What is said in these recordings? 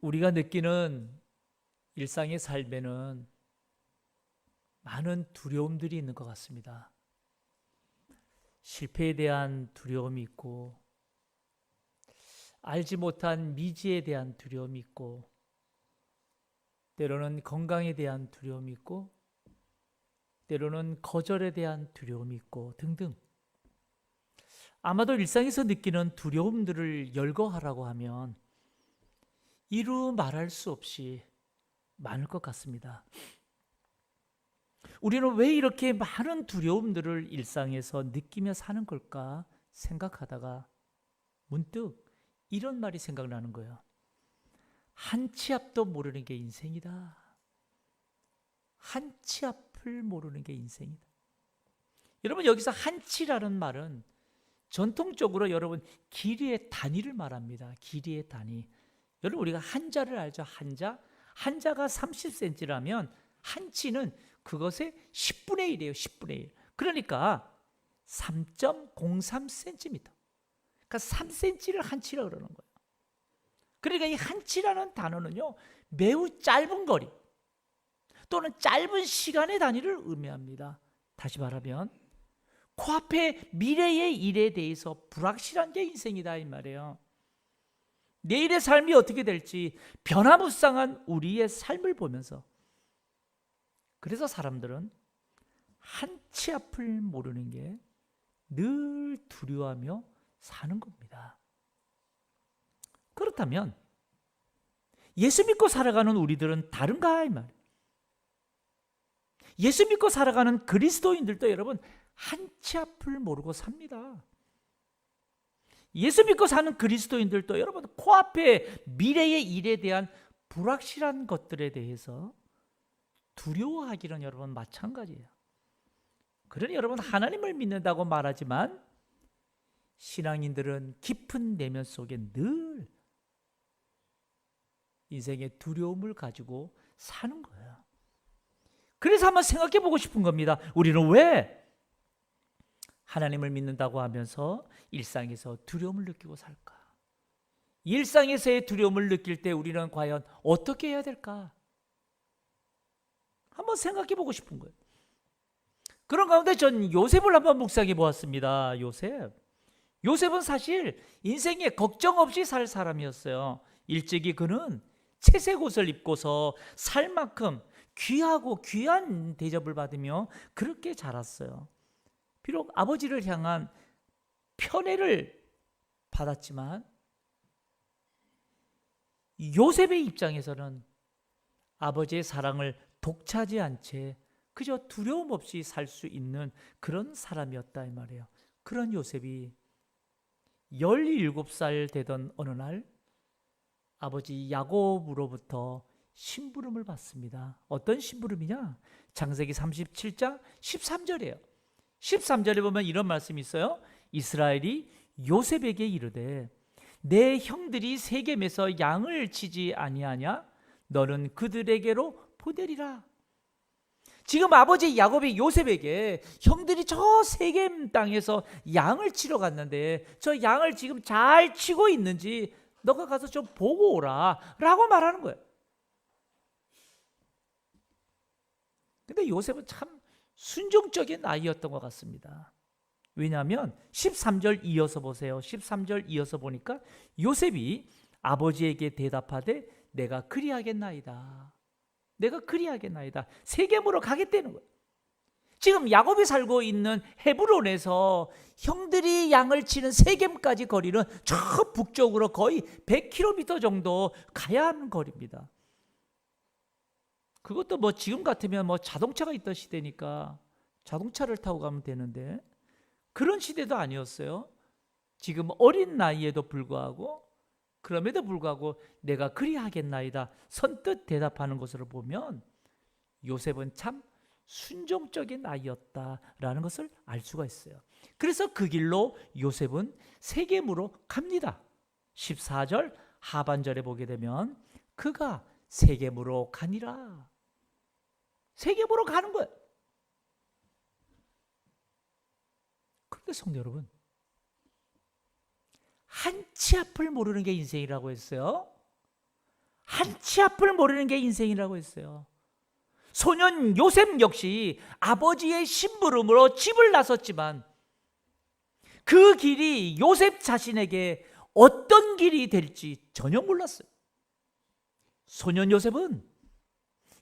우리가 느끼는 일상의 삶에는 많은 두려움들이 있는 것 같습니다. 실패에 대한 두려움이 있고, 알지 못한 미지에 대한 두려움이 있고, 때로는 건강에 대한 두려움이 있고, 때로는 거절에 대한 두려움이 있고, 등등. 아마도 일상에서 느끼는 두려움들을 열거하라고 하면 이루 말할 수 없이 많을 것 같습니다. 우리는 왜 이렇게 많은 두려움들을 일상에서 느끼며 사는 걸까 생각하다가 문득 이런 말이 생각나는 거예요. 한 치 앞도 모르는 게 인생이다. 한 치 앞을 모르는 게 인생이다. 여러분 여기서 한 치라는 말은 전통적으로 여러분 길이의 단위를 말합니다. 길이의 단위. 여러분 우리가 한자를 알죠? 한자. 한자가 30cm라면 한 치는 그것의 10분의 1이에요. 10분의 1. 그러니까 3.03cm. 그러니까 3cm를 한 치라 그러는 거예요. 그러니까 이 한 치라는 단어는요. 매우 짧은 거리 또는 짧은 시간의 단위를 의미합니다. 다시 말하면 코앞의 미래의 일에 대해서 불확실한 게 인생이다 이 말이에요. 내일의 삶이 어떻게 될지 변화무쌍한 우리의 삶을 보면서 그래서 사람들은 한치 앞을 모르는 게 늘 두려워하며 사는 겁니다. 그렇다면 예수 믿고 살아가는 우리들은 다른가 이 말. 예수 믿고 살아가는 그리스도인들도 여러분 한치 앞을 모르고 삽니다. 예수 믿고 사는 그리스도인들도 여러분 코앞에 미래의 일에 대한 불확실한 것들에 대해서 두려워하기는 여러분 마찬가지예요. 그러니 여러분 하나님을 믿는다고 말하지만 신앙인들은 깊은 내면 속에 늘 인생의 두려움을 가지고 사는 거예요. 그래서 한번 생각해 보고 싶은 겁니다. 우리는 왜 하나님을 믿는다고 하면서 일상에서 두려움을 느끼고 살까? 일상에서의 두려움을 느낄 때 우리는 과연 어떻게 해야 될까? 한번 생각해 보고 싶은 거예요. 그런 가운데 전 요셉을 한번 묵상해 보았습니다. 요셉. 요셉은 사실 인생에 걱정 없이 살 사람이었어요. 일찍이 그는 채색 옷을 입고서 살 만큼 귀하고 귀한 대접을 받으며 그렇게 자랐어요. 비록 아버지를 향한 편애를 받았지만 요셉의 입장에서는 아버지의 사랑을 독차지 않채 그저 두려움 없이 살 수 있는 그런 사람이었다 이 말이에요. 그런 요셉이 17살 되던 어느 날 아버지 야곱으로부터 심부름을 받습니다. 어떤 심부름이냐? 장세기 37장 13절이에요. 13절에 보면 이런 말씀이 있어요. 이스라엘이 요셉에게 이르되 내 형들이 세겜에서 양을 치지 아니하냐? 너는 그들에게로 보내리라. 지금 아버지 야곱이 요셉에게 형들이 저 세겜 땅에서 양을 치러 갔는데 저 양을 지금 잘 치고 있는지 너가 가서 좀 보고 오라라고 말하는 거예요. 근데 요셉은 참 순종적인 아이였던 것 같습니다. 왜냐하면 13절 이어서 보세요. 13절 이어서 보니까 요셉이 아버지에게 대답하되 내가 그리하겠나이다. 내가 그리하겠나이다. 세겜으로 가겠다는 거예요. 지금 야곱이 살고 있는 헤브론에서 형들이 양을 치는 세겜까지 거리는 저 북쪽으로 거의 100km 정도 가야 하는 거리입니다. 그것도 뭐 지금 같으면 뭐 자동차가 있던 시대니까 자동차를 타고 가면 되는데 그런 시대도 아니었어요. 지금 어린 나이에도 불구하고 그럼에도 불구하고 내가 그리하겠나이다 선뜻 대답하는 것으로 보면 요셉은 참 순종적인 아이였다라는 것을 알 수가 있어요. 그래서 그 길로 요셉은 세겜으로 갑니다. 14절 하반절에 보게 되면 그가 세겜으로 가니라. 세겜으로 가는 거예요. 그런데 성도 여러분, 한 치 앞을 모르는 게 인생이라고 했어요. 한 치 앞을 모르는 게 인생이라고 했어요. 소년 요셉 역시 아버지의 심부름으로 집을 나섰지만 그 길이 요셉 자신에게 어떤 길이 될지 전혀 몰랐어요. 소년 요셉은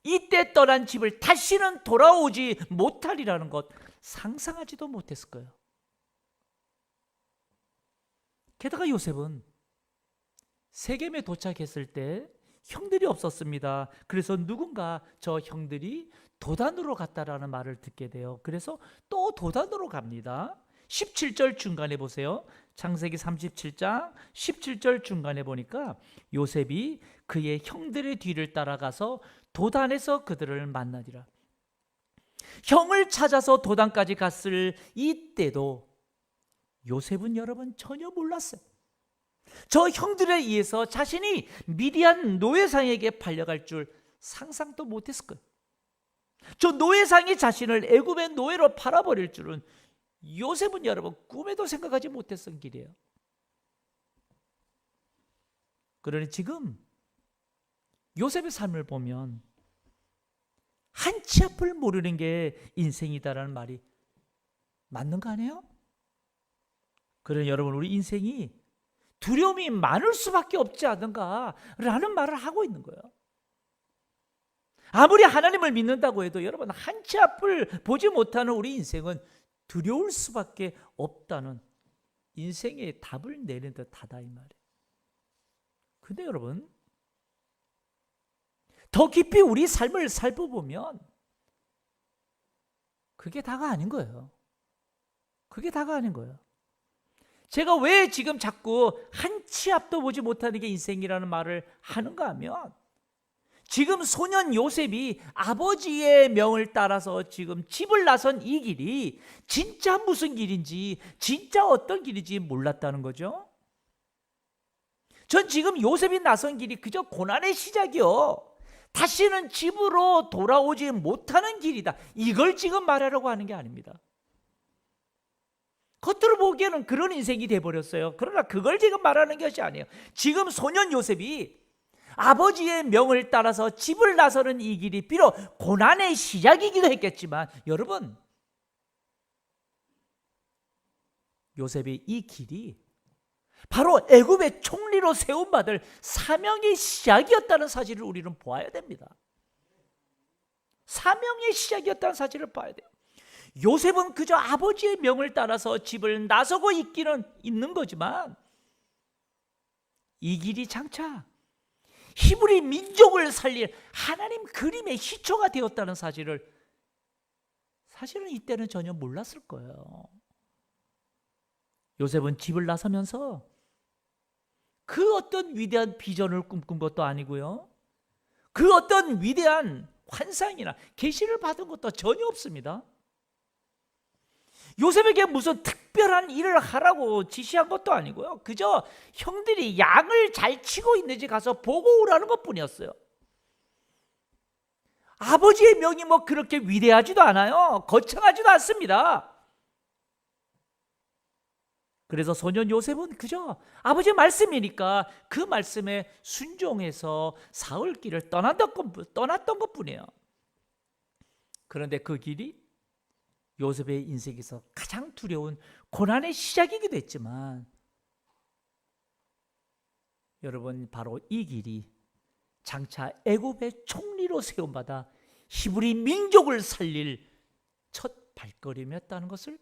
이때 떠난 집을 다시는 돌아오지 못하리라는 것 상상하지도 못했을 거예요. 게다가 요셉은 세겜에 도착했을 때 형들이 없었습니다. 그래서 누군가 저 형들이 도단으로 갔다라는 말을 듣게 돼요. 그래서 또 도단으로 갑니다. 17절 중간에 보세요. 창세기 37장 17절 중간에 보니까 요셉이 그의 형들의 뒤를 따라가서 도단에서 그들을 만나니라. 형을 찾아서 도단까지 갔을 이때도 요셉은 여러분 전혀 몰랐어요. 저 형들에 의해서 자신이 미디안 노예상에게 팔려갈 줄 상상도 못했을 거예요. 저 노예상이 자신을 애굽의 노예로 팔아버릴 줄은 요셉은 여러분 꿈에도 생각하지 못했던 길이에요. 그러니 지금 요셉의 삶을 보면 한 치 앞을 모르는 게 인생이다라는 말이 맞는 거 아니에요? 그러니 여러분 우리 인생이 두려움이 많을 수밖에 없지 않은가라는 말을 하고 있는 거예요. 아무리 하나님을 믿는다고 해도 여러분 한 치 앞을 보지 못하는 우리 인생은 두려울 수밖에 없다는 인생의 답을 내는 듯하다 이 말이에요. 근데 여러분 더 깊이 우리 삶을 살펴보면 그게 다가 아닌 거예요. 그게 다가 아닌 거예요. 제가 왜 지금 자꾸 한 치 앞도 보지 못하는 게 인생이라는 말을 하는가 하면 지금 소년 요셉이 아버지의 명을 따라서 지금 집을 나선 이 길이 진짜 무슨 길인지 진짜 어떤 길인지 몰랐다는 거죠. 전 지금 요셉이 나선 길이 그저 고난의 시작이요. 다시는 집으로 돌아오지 못하는 길이다. 이걸 지금 말하려고 하는 게 아닙니다. 겉으로 보기에는 그런 인생이 돼버렸어요. 그러나 그걸 지금 말하는 것이 아니에요. 지금 소년 요셉이 아버지의 명을 따라서 집을 나서는 이 길이 비록 고난의 시작이기도 했겠지만 여러분 요셉의 이 길이 바로 애굽의 총리로 세움받을 사명의 시작이었다는 사실을 우리는 보아야 됩니다. 사명의 시작이었다는 사실을 봐야 돼요. 요셉은 그저 아버지의 명을 따라서 집을 나서고 있기는 있는 거지만 이 길이 장차 히브리 민족을 살릴 하나님 그림의 시초가 되었다는 사실을 사실은 이때는 전혀 몰랐을 거예요. 요셉은 집을 나서면서 그 어떤 위대한 비전을 꿈꾼 것도 아니고요. 그 어떤 위대한 환상이나 계시를 받은 것도 전혀 없습니다. 요셉에게 무슨 특별한 일을 하라고 지시한 것도 아니고요. 그저 형들이 양을 잘 치고 있는지 가서 보고 오라는 것 뿐이었어요. 아버지의 명이 뭐 그렇게 위대하지도 않아요. 거창하지도 않습니다. 그래서 소년 요셉은 그저 아버지의 말씀이니까 그 말씀에 순종해서 사울 길을 떠났던 것 뿐이에요. 그런데 그 길이 요셉의 인생에서 가장 두려운 고난의 시작이기도 했지만 여러분 바로 이 길이 장차 애굽의 총리로 세움받아 히브리 민족을 살릴 첫 발걸음이었다는 것을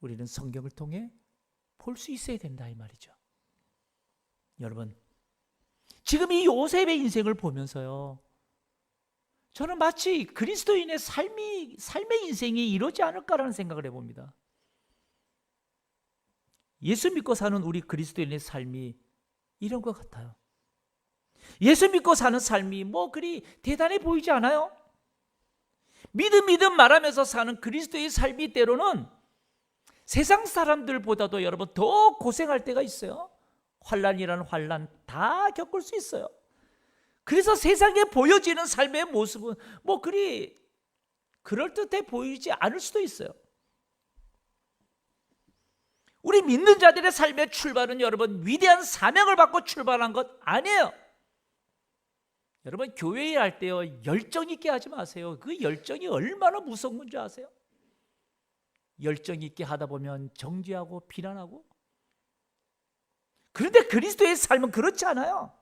우리는 성경을 통해 볼 수 있어야 된다 이 말이죠. 여러분 지금 이 요셉의 인생을 보면서요. 저는 마치 그리스도인의 삶이 삶의 인생이 이러지 않을까라는 생각을 해 봅니다. 예수 믿고 사는 우리 그리스도인의 삶이 이런 것 같아요. 예수 믿고 사는 삶이 뭐 그리 대단해 보이지 않아요? 믿음 믿음 말하면서 사는 그리스도의 삶이 때로는 세상 사람들보다도 여러분 더 고생할 때가 있어요. 환란이라는 환란 다 겪을 수 있어요. 그래서 세상에 보여지는 삶의 모습은 뭐 그리 그럴듯해 보이지 않을 수도 있어요. 우리 믿는 자들의 삶의 출발은 여러분 위대한 사명을 받고 출발한 것 아니에요. 여러분 교회 일할 때요 열정 있게 하지 마세요. 그 열정이 얼마나 무서운 건지 아세요? 열정 있게 하다 보면 정죄하고 비난하고 그런데 그리스도의 삶은 그렇지 않아요.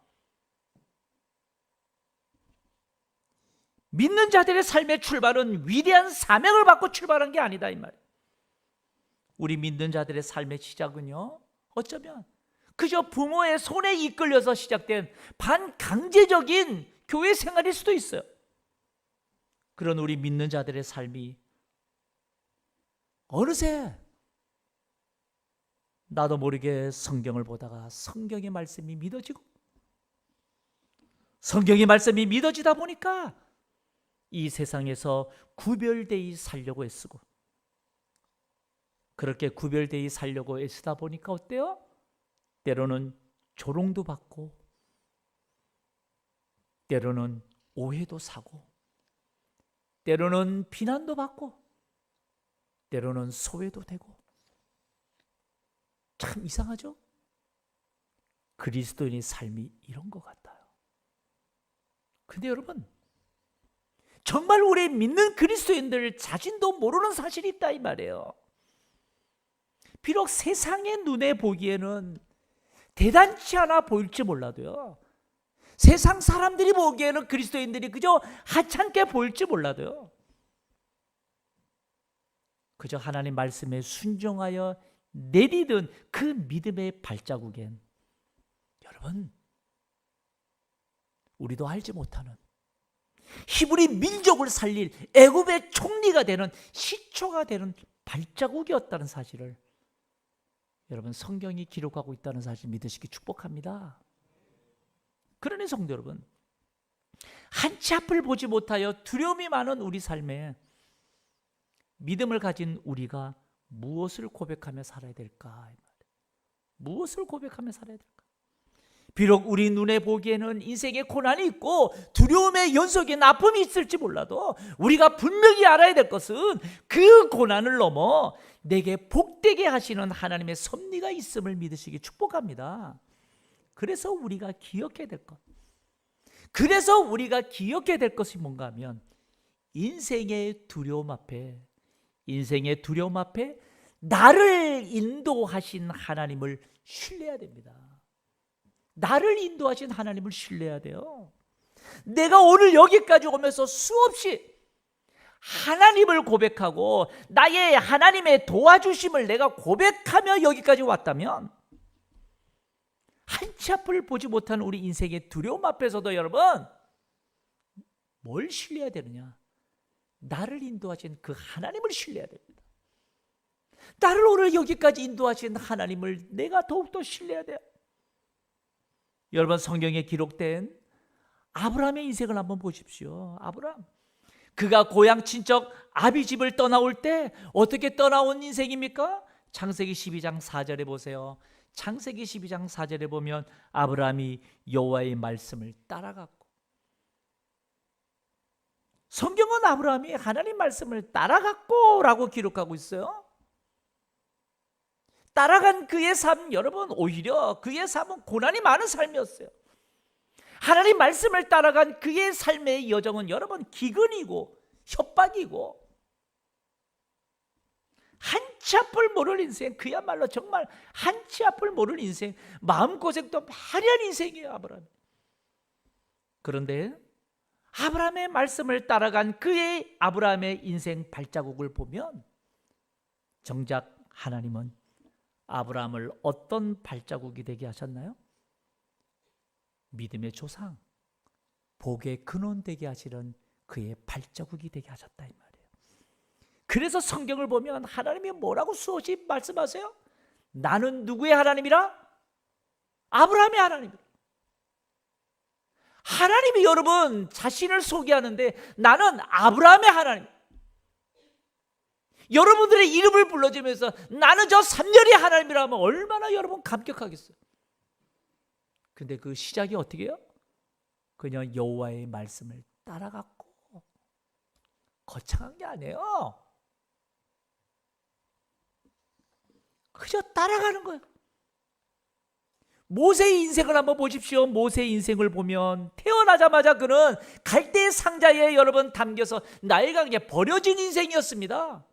믿는 자들의 삶의 출발은 위대한 사명을 받고 출발한 게 아니다 이 말이에요. 우리 믿는 자들의 삶의 시작은요. 어쩌면 그저 부모의 손에 이끌려서 시작된 반강제적인 교회 생활일 수도 있어요. 그런 우리 믿는 자들의 삶이 어느새 나도 모르게 성경을 보다가 성경의 말씀이 믿어지고 성경의 말씀이 믿어지다 보니까 이 세상에서 구별되이 살려고 애쓰고 그렇게 구별되이 살려고 애쓰다 보니까 어때요? 때로는 조롱도 받고 때로는 오해도 사고 때로는 비난도 받고 때로는 소외도 되고 참 이상하죠? 그리스도인의 삶이 이런 것 같아요. 근데 여러분 정말 우리 믿는 그리스도인들 자신도 모르는 사실이 있다 이 말이에요. 비록 세상의 눈에 보기에는 대단치 않아 보일지 몰라도요. 세상 사람들이 보기에는 그리스도인들이 그저 하찮게 보일지 몰라도요. 그저 하나님 말씀에 순종하여 내디든 그 믿음의 발자국엔 여러분 우리도 알지 못하는 히브리 민족을 살릴 애굽의 총리가 되는 시초가 되는 발자국이었다는 사실을 여러분 성경이 기록하고 있다는 사실 믿으시기 축복합니다. 그러니 성도 여러분 한치 앞을 보지 못하여 두려움이 많은 우리 삶에 믿음을 가진 우리가 무엇을 고백하며 살아야 될까? 무엇을 고백하며 살아야 될까? 비록 우리 눈에 보기에는 인생에 고난이 있고 두려움의 연속에 나쁨이 있을지 몰라도 우리가 분명히 알아야 될 것은 그 고난을 넘어 내게 복되게 하시는 하나님의 섭리가 있음을 믿으시기 축복합니다. 그래서 우리가 기억해야 될 것. 그래서 우리가 기억해야 될 것이 뭔가 하면 인생의 두려움 앞에 인생의 두려움 앞에 나를 인도하신 하나님을 신뢰해야 됩니다. 나를 인도하신 하나님을 신뢰해야 돼요. 내가 오늘 여기까지 오면서 수없이 하나님을 고백하고 나의 하나님의 도와주심을 내가 고백하며 여기까지 왔다면 한치 앞을 보지 못하는 우리 인생의 두려움 앞에서도 여러분 뭘 신뢰해야 되느냐? 나를 인도하신 그 하나님을 신뢰해야 됩니다. 나를 오늘 여기까지 인도하신 하나님을 내가 더욱더 신뢰해야 돼요. 여러분 성경에 기록된 아브라함의 인생을 한번 보십시오. 아브라함. 그가 고향 친척 아비 집을 떠나올 때 어떻게 떠나온 인생입니까? 창세기 12장 4절에 보세요. 창세기 12장 4절에 보면 아브라함이 여호와의 말씀을 따라갔고 성경은 아브라함이 하나님 말씀을 따라갔고 라고 기록하고 있어요. 따라간 그의 삶 여러분 오히려 그의 삶은 고난이 많은 삶이었어요. 하나님 말씀을 따라간 그의 삶의 여정은 여러분 기근이고 협박이고 한치 앞을 모를 인생 그야말로 정말 한치 앞을 모를 인생 마음고생도 화려한 인생이에요 아브라함 그런데 아브라함의 말씀을 따라간 그의 아브라함의 인생 발자국을 보면 정작 하나님은 아브라함을 어떤 발자국이 되게 하셨나요? 믿음의 조상, 복의 근원 되게 하시는 그의 발자국이 되게 하셨다 이 말이에요. 그래서 성경을 보면 하나님이 뭐라고 수없이 말씀하세요? 나는 누구의 하나님이라? 아브라함의 하나님이라. 하나님이 여러분 자신을 소개하는데 나는 아브라함의 하나님. 여러분들의 이름을 불러주면서 나는 저 삼년의 하나님이라면 얼마나 여러분 감격하겠어요. 근데 그 시작이 어떻게 해요? 그냥 여호와의 말씀을 따라갔고 거창한 게 아니에요. 그저 따라가는 거예요. 모세의 인생을 한번 보십시오. 모세의 인생을 보면 태어나자마자 그는 갈대 상자에 여러분 담겨서 나일강에 버려진 인생이었습니다.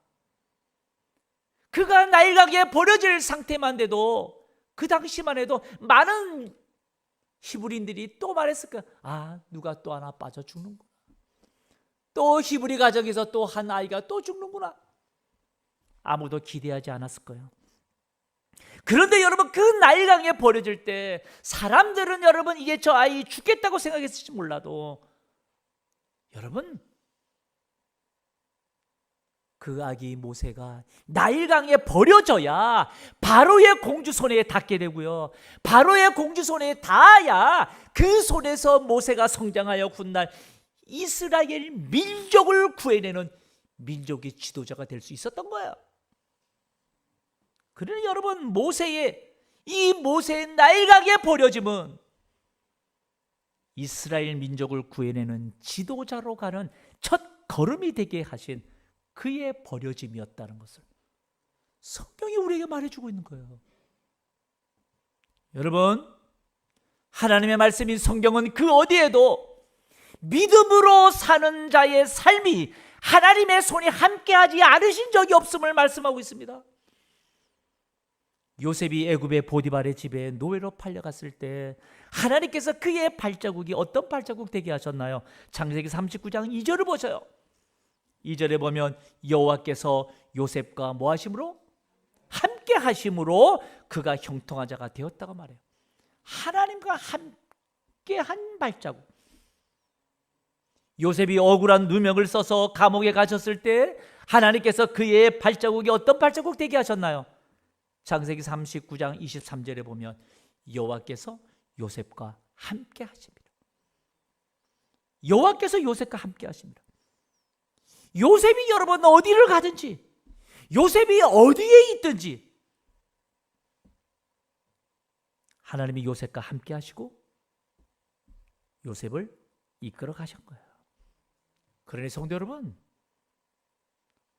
그가 나일강에 버려질 상태만 돼도 그 당시만 해도 많은 히브리인들이 또 말했을 거야. 아, 누가 또 하나 빠져 죽는구나. 또 히브리 가정에서 또 한 아이가 또 죽는구나. 아무도 기대하지 않았을 거예요. 그런데 여러분 그 나일강에 버려질 때 사람들은 여러분 이게 저 아이 죽겠다고 생각했을지 몰라도 여러분 그 아기 모세가 나일강에 버려져야 바로의 공주 손에 닿게 되고요. 바로의 공주 손에 닿아야 그 손에서 모세가 성장하여 훗날 이스라엘 민족을 구해내는 민족의 지도자가 될 수 있었던 거예요. 그러니 여러분 모세의 이 모세의 나일강에 버려짐은 이스라엘 민족을 구해내는 지도자로 가는 첫 걸음이 되게 하신 그의 버려짐이었다는 것을 성경이 우리에게 말해주고 있는 거예요. 여러분 하나님의 말씀인 성경은 그 어디에도 믿음으로 사는 자의 삶이 하나님의 손이 함께하지 않으신 적이 없음을 말씀하고 있습니다. 요셉이 애굽의 보디발의 집에 노예로 팔려갔을 때 하나님께서 그의 발자국이 어떤 발자국 되게 하셨나요? 창세기 39장 2절을 보세요. 2절에 보면 여호와께서 요셉과 뭐 하심으로 함께 하심으로 그가 형통한 자가 되었다고 말해요. 하나님과 함께 한 발자국. 요셉이 억울한 누명을 써서 감옥에 갇혔을 때 하나님께서 그의 발자국이 어떤 발자국 되게 하셨나요? 창세기 39장 23절에 보면 여호와께서 요셉과 함께 하십니다. 여호와께서 요셉과 함께 하십니다. 요셉이 여러분 어디를 가든지 요셉이 어디에 있든지 하나님이 요셉과 함께 하시고 요셉을 이끌어 가신 거예요. 그러니 성도 여러분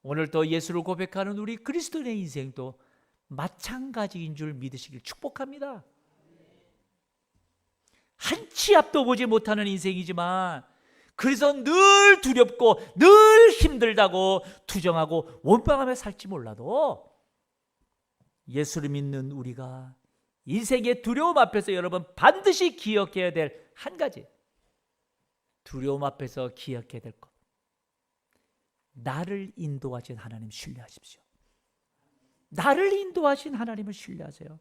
오늘 또 예수를 고백하는 우리 그리스도인의 인생도 마찬가지인 줄 믿으시길 축복합니다. 한 치 앞도 보지 못하는 인생이지만 그래서 늘 두렵고 늘 힘들다고 투정하고 원망하며 살지 몰라도 예수를 믿는 우리가 인생의 두려움 앞에서 여러분 반드시 기억해야 될 한 가지 두려움 앞에서 기억해야 될 것. 나를 인도하신 하나님 신뢰하십시오. 나를 인도하신 하나님을 신뢰하세요.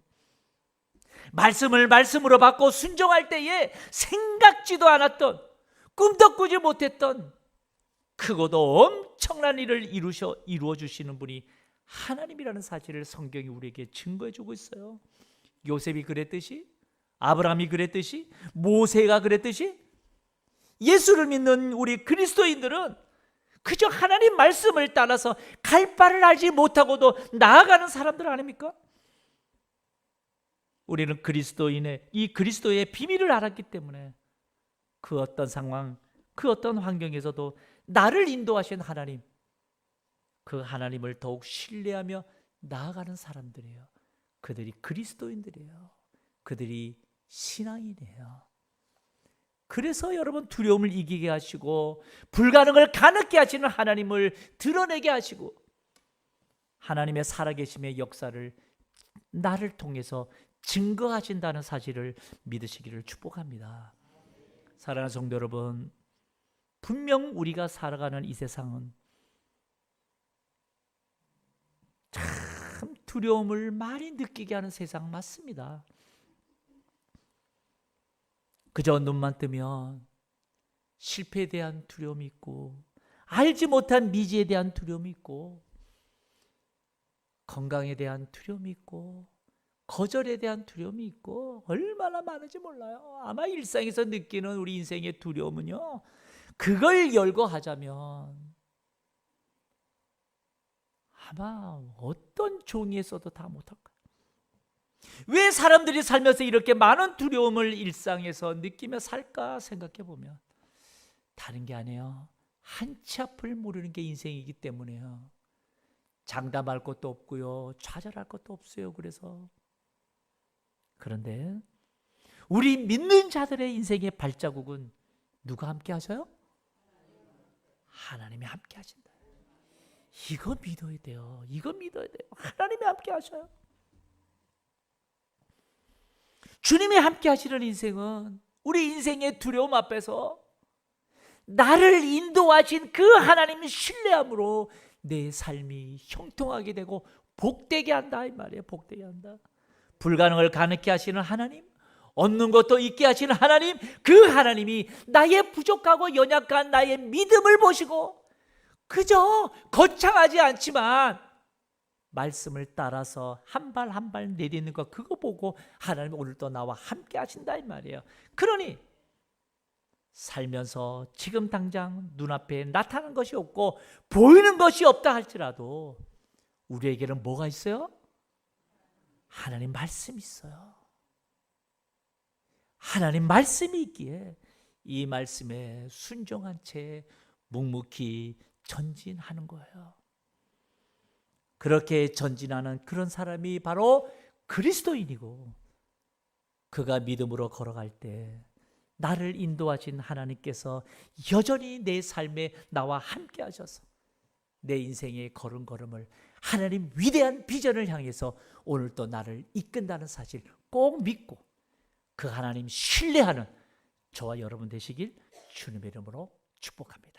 말씀을 말씀으로 받고 순종할 때에 생각지도 않았던 꿈도 꾸지 못했던 크고도 엄청난 일을 이루셔 이루어 주시는 분이 하나님이라는 사실을 성경이 우리에게 증거해 주고 있어요. 요셉이 그랬듯이 아브라함이 그랬듯이 모세가 그랬듯이 예수를 믿는 우리 그리스도인들은 그저 하나님 말씀을 따라서 갈 바를 알지 못하고도 나아가는 사람들 아닙니까? 우리는 그리스도인의 이 그리스도의 비밀을 알았기 때문에 그 어떤 상황, 그 어떤 환경에서도 나를 인도하신 하나님, 그 하나님을 더욱 신뢰하며 나아가는 사람들이에요. 그들이 그리스도인들이에요. 그들이 신앙인이에요. 그래서 여러분 두려움을 이기게 하시고 불가능을 가능케 하시는 하나님을 드러내게 하시고 하나님의 살아계심의 역사를 나를 통해서 증거하신다는 사실을 믿으시기를 축복합니다. 사랑하는 성도 여러분, 분명 우리가 살아가는 이 세상은 참 두려움을 많이 느끼게 하는 세상 맞습니다. 그저 눈만 뜨면 실패에 대한 두려움이 있고 알지 못한 미지에 대한 두려움이 있고 건강에 대한 두려움이 있고 거절에 대한 두려움이 있고 얼마나 많은지 몰라요. 아마 일상에서 느끼는 우리 인생의 두려움은요. 그걸 열거하자면 아마 어떤 종이에 써도 다 못할 거예요. 왜 사람들이 살면서 이렇게 많은 두려움을 일상에서 느끼며 살까 생각해 보면 다른 게 아니에요. 한치 앞을 모르는 게 인생이기 때문에요. 장담할 것도 없고요. 좌절할 것도 없어요. 그래서 그런데 우리 믿는 자들의 인생의 발자국은 누가 함께 하셔요? 하나님이 함께 하신다. 이거 믿어야 돼요. 이거 믿어야 돼요. 하나님이 함께 하셔요. 주님이 함께 하시는 인생은 우리 인생의 두려움 앞에서 나를 인도하신 그 하나님을 신뢰함으로 내 삶이 형통하게 되고 복되게 한다 이 말이에요. 복되게 한다. 불가능을 가능케 하시는 하나님, 얻는 것도 있게 하시는 하나님, 그 하나님이 나의 부족하고 연약한 나의 믿음을 보시고 그저 거창하지 않지만 말씀을 따라서 한 발 한 발 내리는 것 그거 보고 하나님 오늘도 나와 함께 하신다 이 말이에요. 그러니 살면서 지금 당장 눈앞에 나타나는 것이 없고 보이는 것이 없다 할지라도 우리에게는 뭐가 있어요? 하나님 말씀이 있어요. 하나님 말씀이 있기에 이 말씀에 순종한 채 묵묵히 전진하는 거예요. 그렇게 전진하는 그런 사람이 바로 그리스도인이고 그가 믿음으로 걸어갈 때 나를 인도하신 하나님께서 여전히 내 삶에 나와 함께 하셔서 내 인생의 걸음걸음을 하나님 위대한 비전을 향해서 오늘도 나를 이끈다는 사실 꼭 믿고 그 하나님 신뢰하는 저와 여러분 되시길 주님의 이름으로 축복합니다.